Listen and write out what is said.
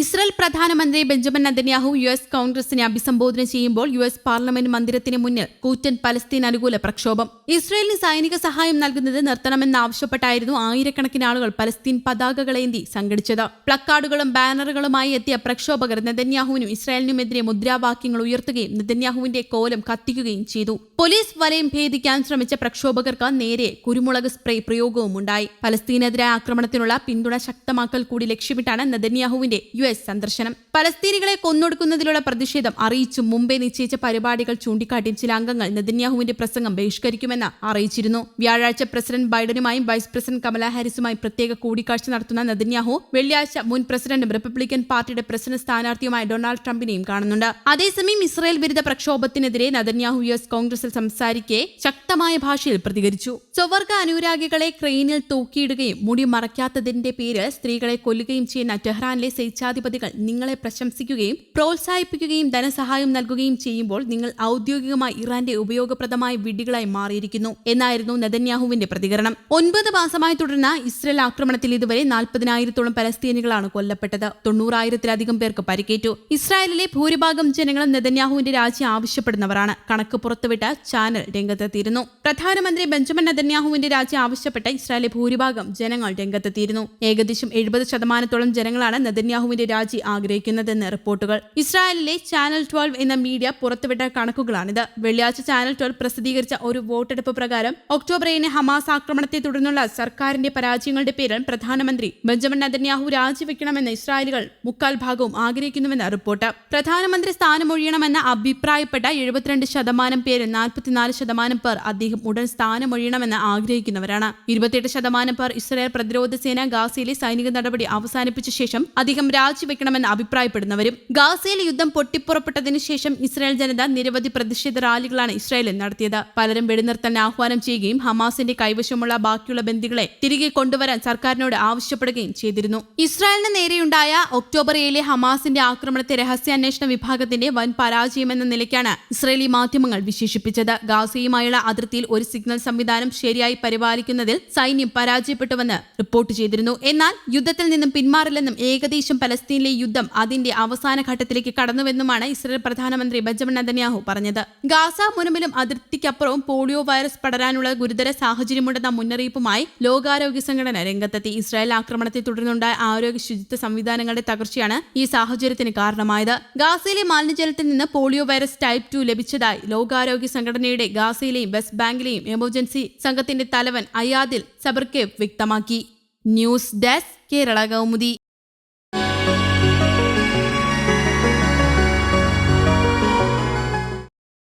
Israel പ്രധാനമന്ത്രി Benjamin Netanyahu U S കോൺഗ്രസിനെ അഭിസംബോധന ചെയ്യുമ്പോൾ യു എസ് പാർലമെന്റ് മന്ദിരത്തിന് മുന്നിൽ കൂറ്റൻ പലസ്തീൻ അനുകൂല പ്രക്ഷോഭം. ഇസ്രായേലിന് സൈനിക സഹായം നൽകുന്നത് നിർത്തണമെന്നാവശ്യപ്പെട്ടായിരുന്നു ആയിരക്കണക്കിന് ആളുകൾ പലസ്തീൻ പതാകകളേന്തി സംഘടിച്ചത്. പ്ലക്കാർഡുകളും ബാനറുകളുമായി എത്തിയ പ്രക്ഷോഭകർ നെതന്യാഹുവിനും ഇസ്രായേലിനുമെതിരെ മുദ്രാവാക്യങ്ങൾ ഉയർത്തുകയും നെതന്യാഹുവിന്റെ കോലം കത്തിക്കുകയും ചെയ്തു. പോലീസ് വലയം ഭേദിക്കാൻ ശ്രമിച്ച പ്രക്ഷോഭകർക്ക് നേരെ കുരുമുളക് സ്പ്രേ പ്രയോഗവും ഉണ്ടായി പലസ്തീനെതിരായ ആക്രമണത്തിനുള്ള പിന്തുണ ശക്തമാക്കൽ കൂടി ലക്ഷ്യമിട്ടാണ് നെതന്യാഹുവിന്റെ യു എസ് സന്ദർശനം. പലസ്തീനികളെ കൊന്നൊടുക്കുന്നതിലുള്ള പ്രതിഷേധം അറിയിച്ചു മുമ്പേ നിശ്ചയിച്ച പരിപാടികൾ ചൂണ്ടിക്കാട്ടിയും ചില അംഗങ്ങൾ നെതന്യാഹുവിന്റെ പ്രസംഗം ബഹിഷ്കരിക്കുമെന്ന് അറിയിച്ചിരുന്നു. വ്യാഴാഴ്ച പ്രസിഡന്റ് ബൈഡനുമായും വൈസ് പ്രസിഡന്റ് കമലാ ഹാരിസുമായും പ്രത്യേക കൂടിക്കാഴ്ച നടത്തുന്ന നെതന്യാഹു വെള്ളിയാഴ്ച മുൻ പ്രസിഡന്റും റിപ്പബ്ലിക്കൻ പാർട്ടിയുടെ പ്രസിഡന്റ് സ്ഥാനാർത്ഥിയുമായ ഡൊണാൾഡ് ട്രംപിനെയും കാണുന്നുണ്ട്. അതേസമയം ഇസ്രായേൽ വിരുദ്ധ പ്രക്ഷോഭത്തിനെതിരെ നെതന്യാഹു യു എസ് കോൺഗ്രസിൽ സംസാരിക്കെ ശക്തമായ ഭാഷയിൽ പ്രതികരിച്ചു. സ്വവർഗ അനുരാഗികളെ ക്രെയിനിൽ തൂക്കിയിടുകയും മുടി മറയ്ക്കാത്തതിന്റെ പേരിൽ സ്ത്രീകളെ കൊല്ലുകയും ചെയ്യുന്ന ടെഹ്റാനിലെ സ്വേച്ഛാധിപതികൾ നിങ്ങളെ പ്രശംസിക്കുകയും പ്രോത്സാഹിപ്പിക്കുകയും ധനസഹായം നൽകുകയും ചെയ്യുമ്പോൾ നിങ്ങൾ ഔദ്യോഗികമായി ഇറാന്റെ ഉപയോഗപ്രദമായ വിഡ്ഢികളായി മാറിയിരിക്കുന്നു എന്നായിരുന്നു നെതന്യാഹുവിന്റെ പ്രതികരണം. ഒൻപത് മാസമായി തുടർന്ന ഇസ്രയേൽ ആക്രമണത്തിൽ ഇതുവരെ നാൽപ്പതിനായിരത്തോളം പലസ്തീനികളാണ് കൊല്ലപ്പെട്ടത്. തൊണ്ണൂറായിരത്തിലധികം പേർക്ക് പരിക്കേറ്റു. ഇസ്രായേലിലെ ഭൂരിഭാഗം ജനങ്ങളും നെതന്യാഹുവിന്റെ രാജി ആവശ്യപ്പെടുന്നവരാണ്. കണക്ക് പുറത്തുവിട്ട ചാനൽ രംഗത്തെത്തിയിരുന്നു. പ്രധാനമന്ത്രി ബെഞ്ചമിൻ നെതന്യാഹുവിന്റെ രാജി ആവശ്യപ്പെട്ട ഇസ്രായേലിലെ ഭൂരിഭാഗം ജനങ്ങൾ രംഗത്തെത്തിയിരുന്നു. ഏകദേശം എഴുപത് ശതമാനത്തോളം ജനങ്ങളാണ് നെതന്യാഹുവിന്റെ രാജി ആഗ്രഹിക്കുന്നതെന്ന് റിപ്പോർട്ടുകൾ. ഇസ്രായേലിലെ ചാനൽ ട്വൽവ് എന്ന മീഡിയ പുറത്തുവിട്ട കണക്കുകളാണിത്. വെള്ളിയാഴ്ച ചാനൽ ട്വൽവ് പ്രസിദ്ധീകരിച്ച ഒരു വോട്ടെടുപ്പ് പ്രകാരം ഒക്ടോബർ ഏഴിന് ഹമാസ് ആക്രമണത്തെ തുടർന്നുള്ള സർക്കാരിന്റെ പരാജയങ്ങളുടെ പേരിൽ പ്രധാനമന്ത്രി ബെഞ്ചമിൻ നദന്യാഹു രാജിവെക്കണമെന്ന് ഇസ്രായേലുകൾ മുക്കാൽ ഭാഗവും ആഗ്രഹിക്കുന്നുവെന്ന് റിപ്പോർട്ട്. പ്രധാനമന്ത്രി സ്ഥാനമൊഴിയണമെന്ന് അഭിപ്രായപ്പെട്ട എഴുപത്തിരണ്ട് ശതമാനം പേര് നാൽപ്പത്തിനാല് ശതമാനം പേർ അദ്ദേഹം ഉടൻ സ്ഥാനമൊഴിയണമെന്ന് ആഗ്രഹിക്കുന്നവരാണ്. ഇരുപത്തിയെട്ട് ശതമാനം പേർ ഇസ്രായേൽ പ്രതിരോധ സേന ഗാസയിലെ സൈനിക നടപടി അവസാനിപ്പിച്ച ശേഷം അദ്ദേഹം രാജിവെക്കണമെന്ന് അഭിപ്രായപ്പെടുന്നവരും ഗാസയിൽ യുദ്ധം പൊട്ടിപ്പുറപ്പെട്ടതിനു ശേഷം ഇസ്രായേൽ ജനത നിരവധി പ്രതിഷേധ റാലികളാണ് ഇസ്രായേലിൽ നടത്തിയത്. പലരും വെടിനിർത്തലിന് ആഹ്വാനം ചെയ്യുകയും ഹമാസിന്റെ കൈവശമുള്ള ബാക്കിയുള്ള ബന്ദികളെ തിരികെ കൊണ്ടുവരാൻ സർക്കാരിനോട് ആവശ്യപ്പെടുകയും ചെയ്തിരുന്നു. ഇസ്രായേലിന് നേരെയുണ്ടായ ഒക്ടോബർ ഏഴിലെ ഹമാസിന്റെ ആക്രമണത്തെ രഹസ്യാന്വേഷണ വിഭാഗത്തിന്റെ വൻ പരാജയമെന്ന നിലയ്ക്കാണ് ഇസ്രായേലി മാധ്യമങ്ങൾ വിശേഷിപ്പിച്ചത്. ഗാസയുമായുള്ള അതിർത്തിയിൽ ഒരു സിഗ്നൽ സംവിധാനം ശരിയായി പരിപാലിക്കുന്നതിൽ സൈന്യം പരാജയപ്പെട്ടുവെന്ന് റിപ്പോർട്ട് ചെയ്തിരുന്നു. എന്നാൽ യുദ്ധത്തിൽ നിന്നും പിന്മാറില്ലെന്നും ഏകദേശം പലസ്തീനിലെ യുദ്ധം അതിന്റെ അവസാന ഘട്ടത്തിലേക്ക് കടന്നുവെന്നുമാണ് ഇസ്രയേൽ പ്രധാനമന്ത്രി ബെഞ്ചമിൻ നെതന്യാഹു പറഞ്ഞത്. ഗാസ മുനമ്പിലും അതിർത്തിക്കപ്പുറവും പോളിയോ വൈറസ് പടരാനുള്ള ഗുരുതര സാഹചര്യമുണ്ടെന്ന മുന്നറിയിപ്പുമായി ലോകാരോഗ്യ സംഘടന രംഗത്തെത്തി. ഇസ്രായേൽ ആക്രമണത്തെ തുടർന്നുണ്ടായ ആരോഗ്യ ശുചിത്വ സംവിധാനങ്ങളുടെ തകർച്ചയാണ് ഈ സാഹചര്യത്തിന് കാരണമായത്. ഗാസയിലെ മാലിന്യജലത്തിൽ നിന്ന് പോളിയോ വൈറസ് ടൈപ്പ് ടു ലഭിച്ചതായി ലോകാരോഗ്യ സംഘടനയുടെ ഗാസയിലെയും വെസ്റ്റ് ബാങ്കിലെയും എമർജൻസി സംഘത്തിന്റെ തലവൻ അയാദിൽ സബർക്കേവ് വ്യക്തമാക്കി. News desk Kerala Kaumudi.